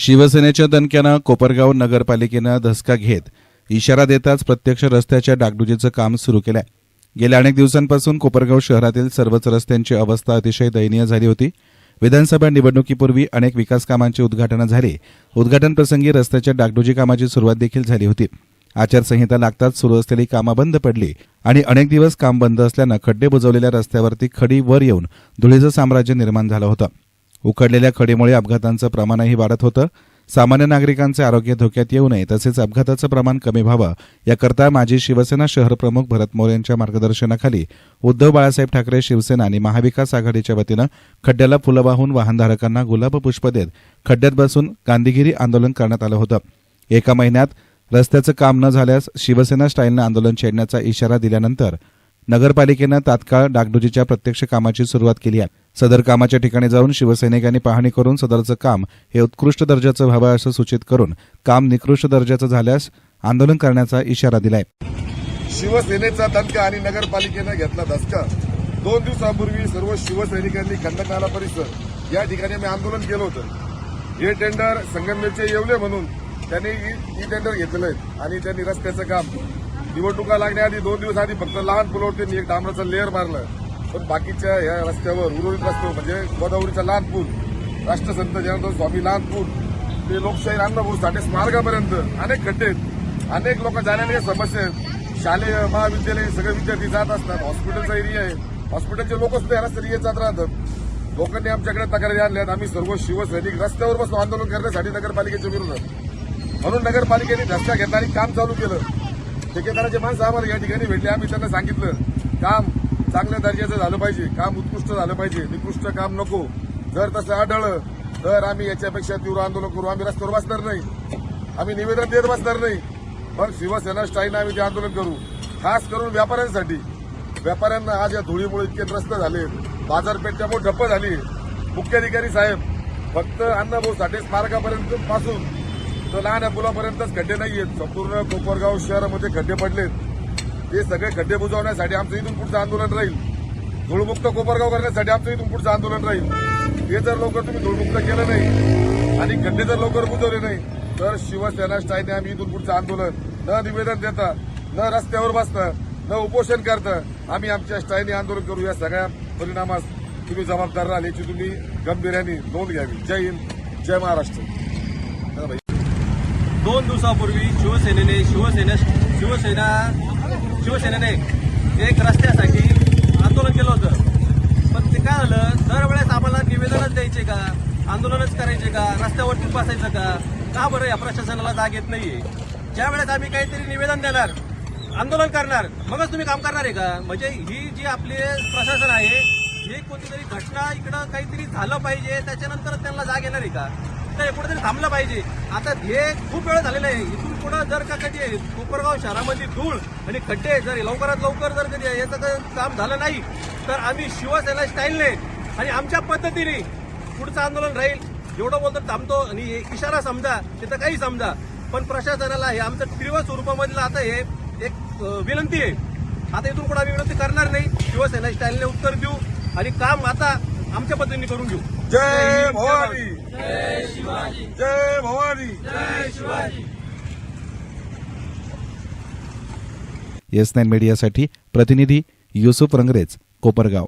शिवसेनेच्या दणक्यानं कोपरगाव नगरपालिकेनं धसका घेत इशारा देताच प्रत्यक्ष रस्त्याच्या डागडुजीचं काम सुरू केलंय. गेल्या अनेक दिवसांपासून कोपरगाव शहरातील सर्वच रस्त्यांची अवस्था अतिशय दयनीय झाली होती. विधानसभा निवडणुकीपूर्वी अनेक विकास कामांची उद्घाटनं झाली. उद्घाटनप्रसंगी रस्त्याच्या डागडुजी कामाची सुरुवात देखील झाली होती. आचारसंहिता लागताच सुरू असलेली कामं बंद पडली आणि अनेक दिवस काम बंद असल्यानं खड्डे बुजवलेल्या रस्त्यावरती खडी वर येऊन धुळीचं साम्राज्य निर्माण झालं होतं. उखडलेल्या खडीमुळे अपघातांचं प्रमाणही वाढत होतं. सामान्य नागरिकांचे आरोग्य धोक्यात येऊ नये तसेच अपघाताचं प्रमाण कमी व्हावं याकरता माजी शिवसेना शहर प्रमुख भरत मोरे यांच्या मार्गदर्शनाखाली उद्धव बाळासाहेब ठाकरे शिवसेना आणि महाविकास आघाडीच्या वतीनं खड्ड्याला फुलं वाहून वाहनधारकांना गुलाब पुष्प देत खड्ड्यात बसून गांधीगिरी आंदोलन करण्यात आलं होतं. एका महिन्यात रस्त्याचं काम न झाल्यास शिवसेना स्टाईलनं आंदोलन छेडण्याचा इशारा दिल्यानंतर नगरपालिकेनं तात्काळ डागडुजीच्या प्रत्यक्ष कामाची सुरुवात केली आहे. सदर कामाच्या ठिकाणी जाऊन शिवसैनिकांनी पाहणी करून सदरचं काम हे उत्कृष्ट दर्जाचं व्हावं असं सूचित करून काम निकृष्ट दर्जाचं झाल्यास आंदोलन करण्याचा इशारा दिलाय. शिवसेनेचा दणका आणि नगरपालिकेनं घेतला धसका. दोन दिवसांपूर्वी सर्व शिवसैनिकांनी खंडकाला परिसर. या ठिकाणी आम्ही आंदोलन केलं होतं. हे टेंडर संगमनेरचे येवले म्हणून त्यांनी ई टेंडर घेतलेलं आहे आणि त्यांनी रस्त्याचं काम. निवडणुका लागण्याआधी दोन दिवस आधी फक्त लहान पुलावर एक डांबराचं लेअर मारलं. पण बाकीच्या या रस्त्यावर उर्वरित रस्त्यावर म्हणजे गोदावरीचा लहान पूल राष्ट्रसंत जनार्दन स्वामी लहान पूल ते लोकशाही अण्णाभाऊ साठे स्मारकापर्यंत अनेक खड्डे आहेत. अनेक लोक जाण्याच्या समस्या आहेत. शालेय महाविद्यालय सगळे विद्यार्थी जात असतात. हॉस्पिटलचा एरिया आहे. हॉस्पिटलचे लोक सुद्धा या येत जात राहतात. लोकांनी आमच्याकडे तक्रारी आणल्यात. आम्ही सर्व शिवसैनिक रस्त्यावर बसून आंदोलन करण्यासाठी नगरपालिकेच्या विरोधात. म्हणून नगरपालिकेने धसका घेतला आणि काम चालू केलं. ठेकेदाराचे माणसं आम्हाला या ठिकाणी भेटले. आम्ही त्यांना सांगितलं काम चांगल्या दर्जाचं झालं पाहिजे. काम उत्कृष्ट झालं पाहिजे. निकृष्ट काम नको. जर तसं आढळलं तर आम्ही याच्यापेक्षा तीव्र आंदोलन करू. आम्ही रस्त्यावर बसणार नाही. आम्ही निवेदन देत बसणार नाही. पण शिवसेना स्टाईलनं आम्ही ते आंदोलन करू. खास करून व्यापाऱ्यांसाठी. व्यापाऱ्यांना आज या धुळीमुळे इतके त्रस्त झाले. बाजारपेठ त्यामुळे ठप्प झाली. मुख्याधिकारी साहेब फक्त अण्णाभाऊ साठे स्मारकापर्यंत पासून. तर लहान या पुलापर्यंतच खड्डे आहेत संपूर्ण कोपरगाव शहरामध्ये खड्डे पडलेत. हे सगळे खड्डे बुजवण्यासाठी आमचं इथून पुढचं आंदोलन राहील. धुळमुक्त कोपरगाव करण्यासाठी आमचं इथून पुढचं आंदोलन राहील. हे जर लवकर तुम्ही धुळमुक्त केलं नाही आणि खड्डे जर लवकर बुजवले नाही तर शिवसेना स्टाईने आम्ही इथून पुढचं आंदोलन. न निवेदन देता न रस्त्यावर बसता न उपोषण करता. आम्ही आमच्या स्टाईने आंदोलन करू या सगळ्या परिणामास तुम्ही जबाबदार राहाल याची तुम्ही गंभीर्याने नोंद घ्यावी. जय हिंद जय महाराष्ट्र. दोन दिवसापूर्वी शिवसेनेने शिवसेना शिवसेना शिवसेनेने एक रस्त्यासाठी आंदोलन केलं होतं. पण ते काय झालं? दरवेळेस आम्हाला निवेदनच द्यायचे का? आंदोलनच करायचे का? रस्त्यावरती बसायचं का? का बरं या प्रशासनाला जाग येत नाहीये? ज्या वेळेस आम्ही काहीतरी निवेदन देणार आंदोलन करणार मगच तुम्ही काम करणार आहे का? म्हणजे ही जी आपली प्रशासन आहे ही कोणतीतरी घटना इकडं काहीतरी झालं पाहिजे त्याच्यानंतर त्यांना जाग येणार आहे का? तर हे कुठेतरी थांबलं पाहिजे. आता हे खूप वेळ झालेलं आहे. इथून पुढं जर का कधी कोपरगाव शहरामध्ये धूळ आणि खड्डे जर लवकरात लवकर जर कधी याचं काम झालं नाही तर आम्ही शिवसेना स्टाईलने आणि आमच्या पद्धतीने पुढचं आंदोलन राहील. जेवढं बोलतो थांबतो आणि हे इशारा समजा तिथं काही समजा. पण प्रशासनाला हे आमचं तीव्र स्वरूपामधलं आता हे एक विनंती आहे. आता इथून पुढे आम्ही विनंती करणार नाही. शिवसेना स्टाईलने उत्तर देऊ आणि काम आता आमच्या पद्धतीने करून घेऊ. जय भवानी. जय भवानी येस नाईन मीडियासाठी प्रतिनिधी युसुफ रंगरेज कोपरगाव.